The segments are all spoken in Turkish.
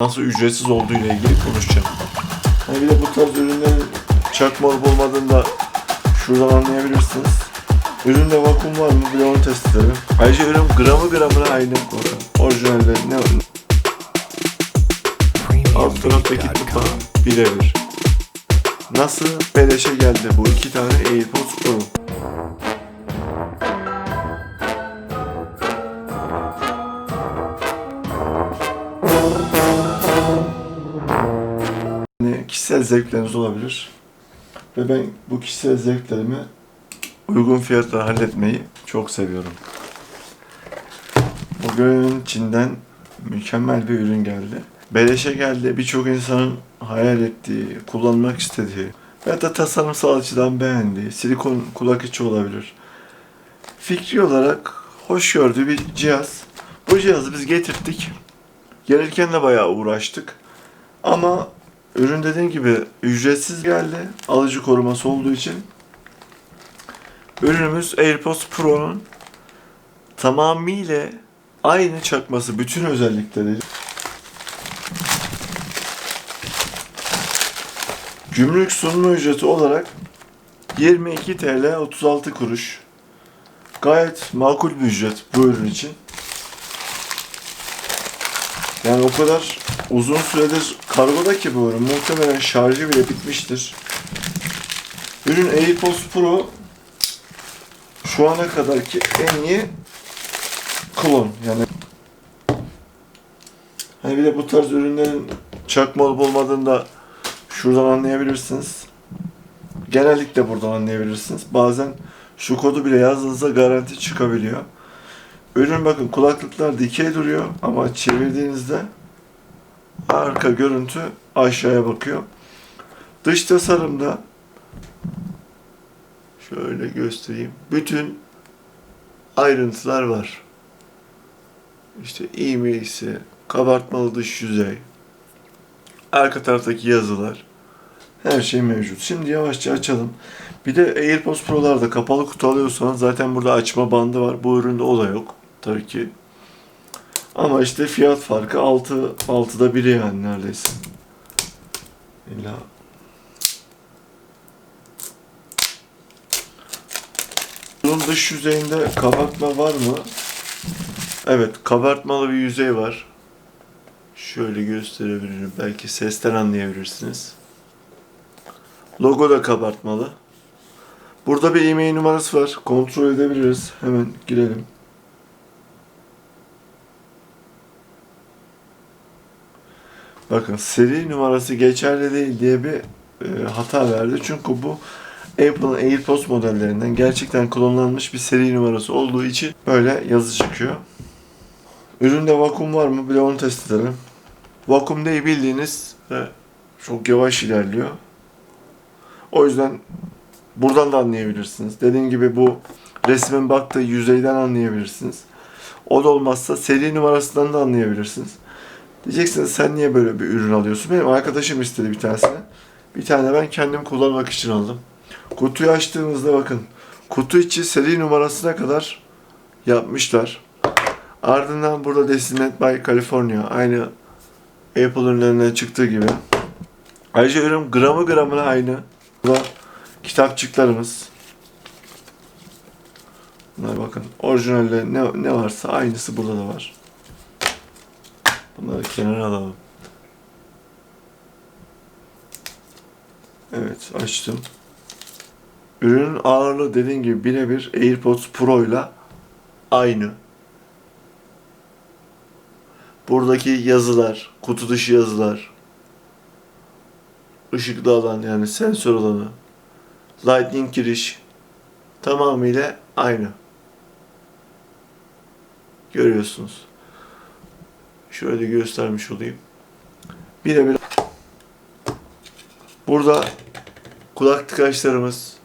nasıl ücretsiz olduğu ile ilgili konuşacağım. Hani bir de bu tarz ürünlerin çakma olup olmadığını da şuradan anlayabilirsiniz. Üründe vakum var mı bir de onu test edelim. Ayrıca ürün gramı gramına aynı. Bakın orijinalde ne Alt taraftaki kupa birebir. Nasıl beleşe geldi bu iki tane AirPods Pro? Kişisel zevkleriniz olabilir. Ve ben bu kişisel zevklerimi uygun fiyatla halletmeyi çok seviyorum. Bugün Çin'den mükemmel bir ürün geldi. Beleşe geldi. Birçok insanın hayal ettiği, kullanmak istediği ya da tasarımsal açıdan beğendiği silikon kulak içi olabilir. Fikri olarak hoş gördüğü bir cihaz. Bu cihazı biz getirttik. Gelirken de bayağı uğraştık. Ama ürün dediğim gibi ücretsiz geldi. Alıcı koruması olduğu için. Ürünümüz AirPods Pro'nun tamamıyla aynı çakması, bütün özellikleri. Gümrük sunma ücreti olarak 22 TL 36 kuruş. Gayet makul bir ücret bu ürün için. Yani o kadar uzun süredir kargoda ki bu ürün. Muhtemelen şarjı bile bitmiştir. Ürün AirPods Pro şu ana kadarki en iyi klon. Yani hani bir de bu tarz ürünlerin çakma olup olmadığını da şuradan anlayabilirsiniz. Genellikle buradan anlayabilirsiniz. Bazen şu kodu bile yazdığınızda garanti çıkabiliyor. Ürün bakın kulaklıklar dikey duruyor ama çevirdiğinizde arka görüntü aşağıya bakıyor. Dış tasarımda şöyle göstereyim. Bütün ayrıntılar var. İşte e-mail'si, kabartmalı dış yüzey, arka taraftaki yazılar, her şey mevcut. Şimdi yavaşça açalım. Bir de AirPods Pro'larda kapalı kutu alıyorsanız zaten burada açma bandı var. Bu üründe o da yok. Tabii ki. Ama işte fiyat farkı 6 6'da biri yani neredeyse. İlla Bunun dış yüzeyinde kabartma var mı? Evet, kabartmalı bir yüzey var. Şöyle gösterebilirim. Belki sesten anlayabilirsiniz. Logo da kabartmalı. Burada bir e-mail numarası var. Kontrol edebiliriz. Hemen girelim. Bakın seri numarası geçerli değil diye bir e, hata verdi. Çünkü bu Apple'ın AirPods modellerinden gerçekten klonlanmış bir seri numarası olduğu için böyle yazı çıkıyor. Üründe vakum var mı? Bir onu test edelim. Vakum değil bildiğiniz ve çok yavaş ilerliyor. O yüzden buradan da anlayabilirsiniz. Dediğim gibi bu resmin baktığı yüzeyden anlayabilirsiniz. O da olmazsa seri numarasından da anlayabilirsiniz. Diyeceksiniz sen niye böyle bir ürün alıyorsun? Benim arkadaşım istedi bir tanesini. Bir tane ben kendim kullanmak için aldım. Kutuyu açtığımızda bakın. Kutu içi seri numarasına kadar yapmışlar. Ardından burada Destined by California. Aynı Apple ürünlerine çıktığı gibi. Ayrıca ürün gramı gramına aynı. Burada kitapçıklarımız. Bunlar bakın. Orijinalde ne, ne varsa aynısı burada da var. Bunları kenara alalım. Evet açtım. Ürünün ağırlığı dediğim gibi birebir AirPods Pro ile aynı. Buradaki yazılar, kutu dışı yazılar, ışıklı alan yani sensör alanı, lightning giriş tamamıyla aynı. Görüyorsunuz. Şöyle göstermiş olayım. Birebir Burada kulak tıkaçlarımız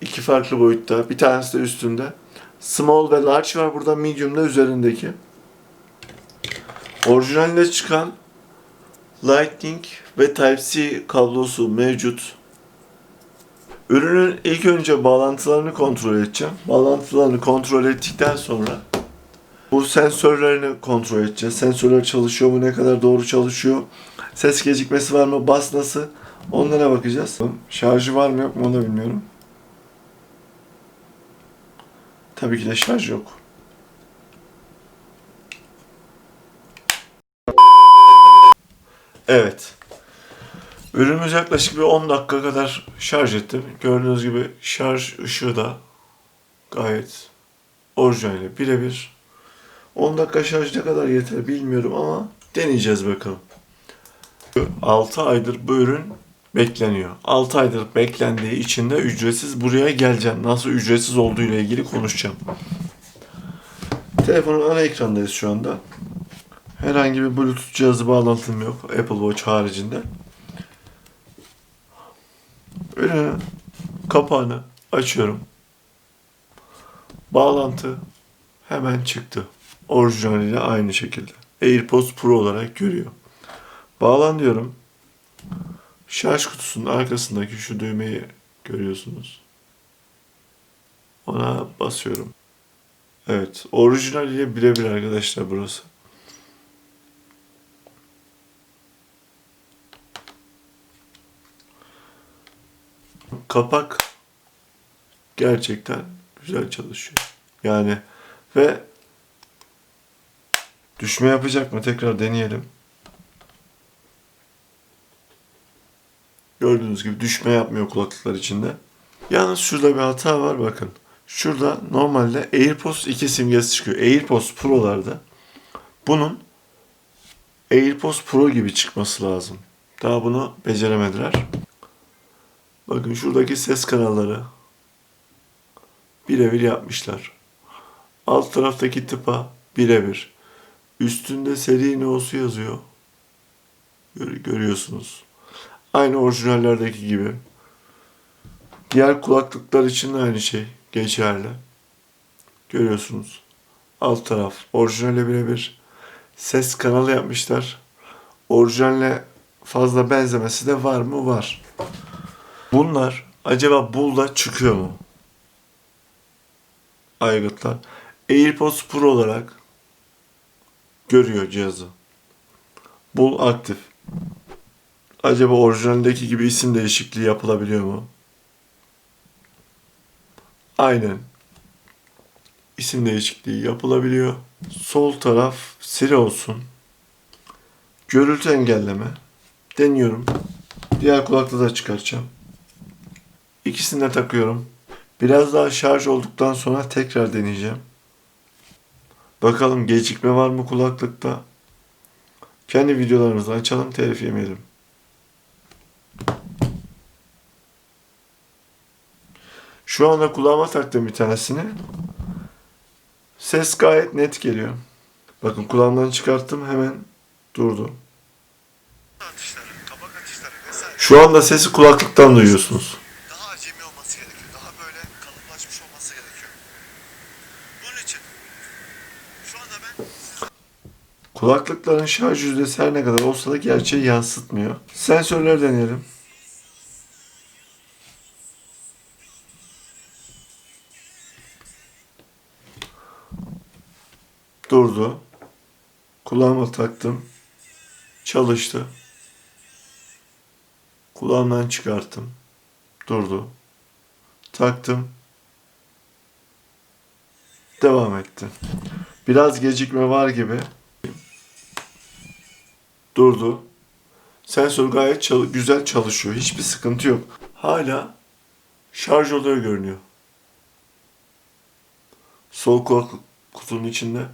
iki farklı boyutta. Bir tanesi de üstünde. Small ve large var burada. Medium da üzerindeki. Orijinalde çıkan Lightning ve Type-C kablosu mevcut. Ürünün ilk önce bağlantılarını kontrol edeceğim. Bağlantılarını kontrol ettikten sonra bu sensörlerini kontrol edeceğiz. Sensörler çalışıyor mu? Ne kadar doğru çalışıyor? Ses gecikmesi var mı? Bas nasıl? Onlara bakacağız. Şarjı var mı yok mu onu da bilmiyorum. Tabii ki de şarj yok. Evet. Ürünümüz yaklaşık bir 10 dakika kadar şarj ettim. Gördüğünüz gibi şarj ışığı da gayet orijinali birebir. 10 dakika şarj ne kadar yeter bilmiyorum ama deneyeceğiz bakalım. 6 aydır bu ürün bekleniyor. 6 aydır beklendiği için de ücretsiz buraya geleceğim. Nasıl ücretsiz olduğu ile ilgili konuşacağım. Telefonun ana ekrandayız şu anda. Herhangi bir Bluetooth cihazı bağlantım yok. Apple Watch haricinde. Ürünü kapağını açıyorum. Bağlantı hemen çıktı. Orijinaliyle aynı şekilde. AirPods Pro olarak görüyor. Bağlan diyorum. Şarj kutusunun arkasındaki şu düğmeyi görüyorsunuz. Ona basıyorum. Evet, orijinaliyle birebir arkadaşlar burası. Kapak gerçekten güzel çalışıyor. Yani ve düşme yapacak mı? Tekrar deneyelim. Gördüğünüz gibi düşme yapmıyor kulaklıklar içinde. Yalnız şurada bir hata var bakın. Şurada normalde AirPods 2 simgesi çıkıyor. AirPods Pro'larda bunun AirPods Pro gibi çıkması lazım. Daha bunu beceremediler. Bakın şuradaki ses kanalları birebir yapmışlar. Alt taraftaki tıpa birebir. Üstünde seri no'su yazıyor. Gör- görüyorsunuz. Aynı orijinallerdeki gibi. Diğer kulaklıklar için de aynı şey geçerli. Görüyorsunuz. Alt taraf orijinalle birebir. Ses kanalı yapmışlar. Orijinalle fazla benzemesi de var mı? Var. Bunlar acaba Bull'da çıkıyor mu? Aygıtlar. AirPods Pro olarak görüyor cihazı. Bull aktif. Acaba orijinaldeki gibi isim değişikliği yapılabiliyor mu? Aynen. İsim değişikliği yapılabiliyor. Sol taraf Siri olsun. Görüntü engelleme. Deniyorum. Diğer kulaklığı da çıkaracağım. İkisini de takıyorum. Biraz daha şarj olduktan sonra tekrar deneyeceğim. Bakalım gecikme var mı kulaklıkta? Kendi videolarımızı açalım, telif yemeyelim. Şu anda kulağıma taktım bir tanesini. Ses gayet net geliyor. Bakın kulağımdan çıkarttım hemen durdu. Şu anda sesi kulaklıktan duyuyorsunuz. daha acemi olması gerekiyor. Daha böyle kalıplaşmış olması gerekiyor. Bunun için şu anda ben Kulaklıkların şarj yüzdesi her ne kadar olsa da gerçeği yansıtmıyor. Sensörler deneyelim. Durdu. Kulağıma taktım. Çalıştı. Kulağımdan çıkarttım. Durdu. Taktım. Devam etti. Biraz gecikme var gibi durdu. Sensör gayet çal- güzel çalışıyor. Hiçbir sıkıntı yok. Hala şarj oluyor görünüyor. Sol kulaklık kutunun içinde.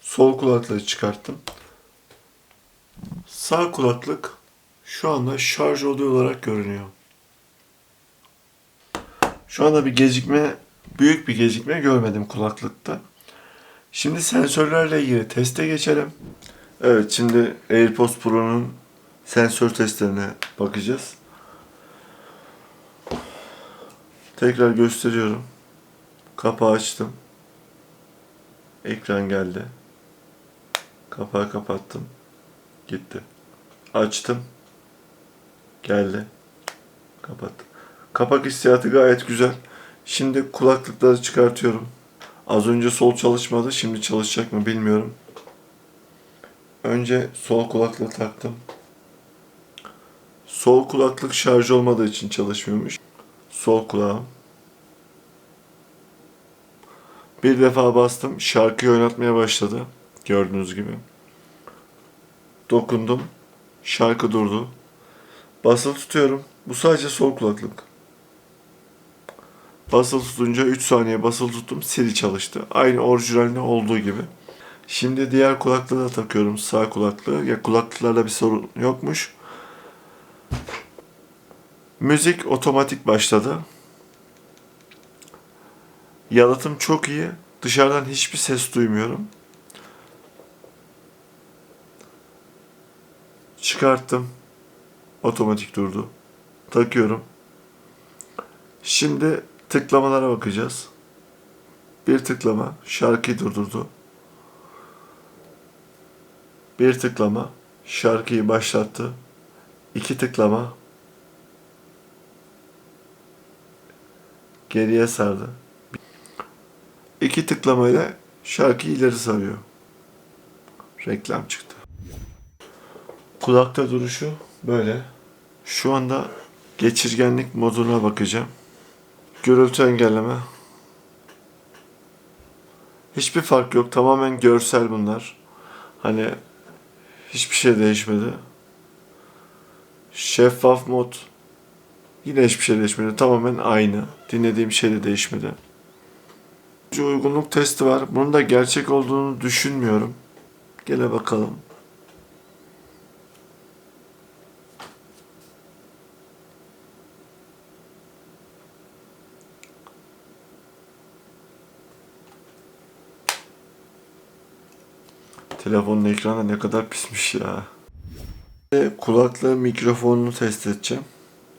Sol kulaklığı çıkarttım. Sağ kulaklık şu anda şarj oluyor olarak görünüyor. Şu anda bir gecikme, büyük bir gecikme görmedim kulaklıkta. Şimdi sensörlerle ilgili teste geçelim. Evet şimdi AirPods Pro'nun sensör testlerine bakacağız. Tekrar gösteriyorum. Kapağı açtım. Ekran geldi. Kapağı kapattım. Gitti. Açtım. Geldi. Kapattım. Kapak hissiyatı gayet güzel. Şimdi kulaklıkları çıkartıyorum. Az önce sol çalışmadı. Şimdi çalışacak mı bilmiyorum. Önce sol kulaklığı taktım. Sol kulaklık şarj olmadığı için çalışmıyormuş. Sol kulağım. Bir defa bastım. Şarkıyı oynatmaya başladı. Gördüğünüz gibi. Dokundum. Şarkı durdu. Basılı tutuyorum. Bu sadece sol kulaklık. Basılı tutunca 3 saniye basılı tuttum. Siri çalıştı. Aynı orijinalinde olduğu gibi. Şimdi diğer kulaklığı da takıyorum. Sağ kulaklığı. Ya kulaklıklarda bir sorun yokmuş. Müzik otomatik başladı. Yalıtım çok iyi. Dışarıdan hiçbir ses duymuyorum. Çıkarttım. Otomatik durdu. Takıyorum. Şimdi tıklamalara bakacağız. Bir tıklama şarkıyı durdurdu. Bir tıklama şarkıyı başlattı. İki tıklama geriye sardı. İki tıklamayla şarkıyı ileri sarıyor. Reklam çıktı. Kulakta duruşu böyle. Şu anda geçirgenlik moduna bakacağım. Gürültü engelleme. Hiçbir fark yok. Tamamen görsel bunlar. Hani hiçbir şey değişmedi. Şeffaf mod. Yine hiçbir şey değişmedi. Tamamen aynı. Dinlediğim şey de değişmedi. Uygunluk testi var. Bunun da gerçek olduğunu düşünmüyorum. Gele bakalım. Telefonun ekranı ne kadar pismiş ya. Ve Kulaklığı mikrofonunu test edeceğim.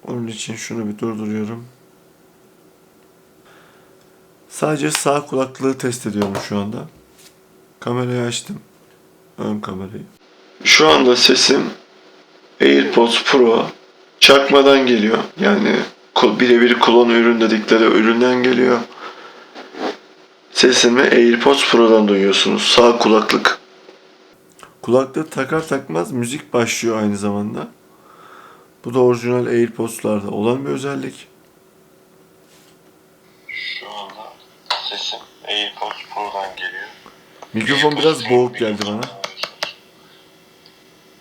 Onun için şunu bir durduruyorum. Sadece sağ kulaklığı test ediyorum şu anda. Kamerayı açtım. Ön kamerayı. Şu anda sesim AirPods Pro çakmadan geliyor. Yani birebir klon ürün dedikleri üründen geliyor. Sesimi AirPods Pro'dan duyuyorsunuz. Sağ kulaklık. Kulaklığı takar takmaz müzik başlıyor aynı zamanda. Bu da orijinal AirPods'larda olan bir özellik. Şu anda sesim AirPods Pro'dan geliyor. Mikrofon biraz boğuk geldi bana.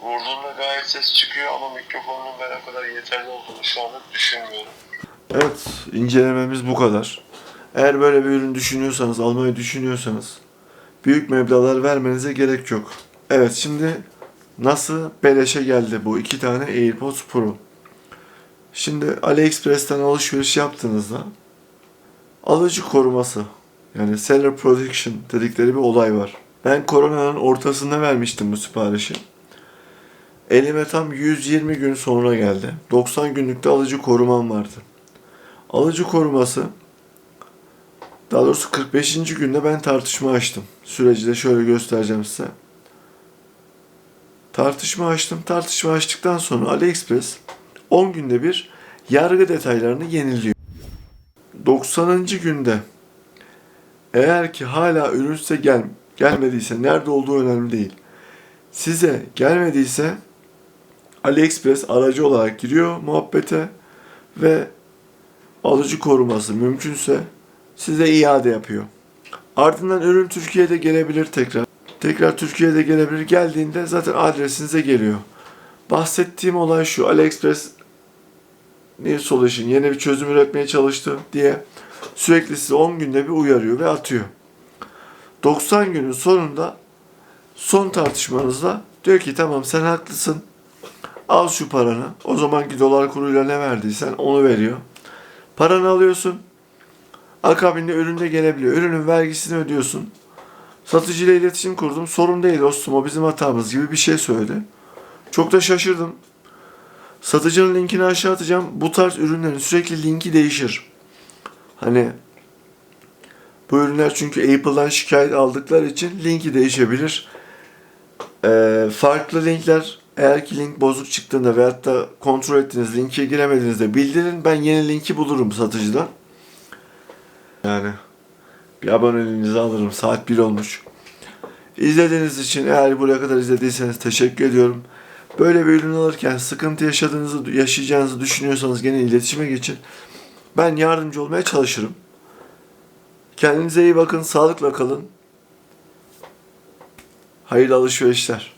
Vurduğumda gayet ses çıkıyor ama mikrofonun ben o kadar yeterli olduğunu şu anda düşünmüyorum. Evet, incelememiz bu kadar. Eğer böyle bir ürün düşünüyorsanız, almayı düşünüyorsanız büyük meblağlar vermenize gerek yok. Evet, şimdi nasıl beleşe geldi bu iki tane AirPods Pro? Şimdi AliExpress'ten alışveriş yaptığınızda alıcı koruması yani seller protection dedikleri bir olay var. Ben koronanın ortasında vermiştim bu siparişi. Elime tam 120 gün sonra geldi. 90 günlükte alıcı korumam vardı. Alıcı koruması daha doğrusu 45. günde ben tartışma açtım. Süreci de şöyle göstereceğim size. Tartışma açtım. Tartışma açtıktan sonra AliExpress 10 günde bir yargı detaylarını yeniliyor. 90. günde eğer ki hala ürün size gel gelmediyse nerede olduğu önemli değil. Size gelmediyse AliExpress aracı olarak giriyor muhabbete ve alıcı koruması mümkünse size iade yapıyor. Ardından ürün Türkiye'de gelebilir tekrar. Tekrar Türkiye'de gelebilir. Geldiğinde zaten adresinize geliyor. Bahsettiğim olay şu. AliExpress New Solution yeni bir çözüm üretmeye çalıştı diye sürekli sizi 10 günde bir uyarıyor ve atıyor. 90 günün sonunda son tartışmanızda diyor ki tamam sen haklısın. Al şu paranı. O zamanki dolar kuruyla ne verdiysen onu veriyor. Paranı alıyorsun. Akabinde üründe gelebiliyor. Ürünün vergisini ödüyorsun. Satıcıyla iletişim kurdum. Sorun değil dostum o bizim hatamız gibi bir şey söyledi. Çok da şaşırdım. Satıcının linkini aşağı atacağım. Bu tarz ürünlerin sürekli linki değişir. Hani bu ürünler çünkü Apple'dan şikayet aldıkları için linki değişebilir. Ee, farklı linkler eğer ki link bozuk çıktığında veyahut da kontrol ettiğiniz linke giremediğinizde bildirin. Ben yeni linki bulurum satıcıdan. Yani Bir aboneliğinizi alırım. Saat 1 olmuş. İzlediğiniz için eğer buraya kadar izlediyseniz teşekkür ediyorum. Böyle bir ürün alırken sıkıntı yaşadığınızı, yaşayacağınızı düşünüyorsanız gene iletişime geçin. Ben yardımcı olmaya çalışırım. Kendinize iyi bakın, sağlıkla kalın. Hayırlı alışverişler.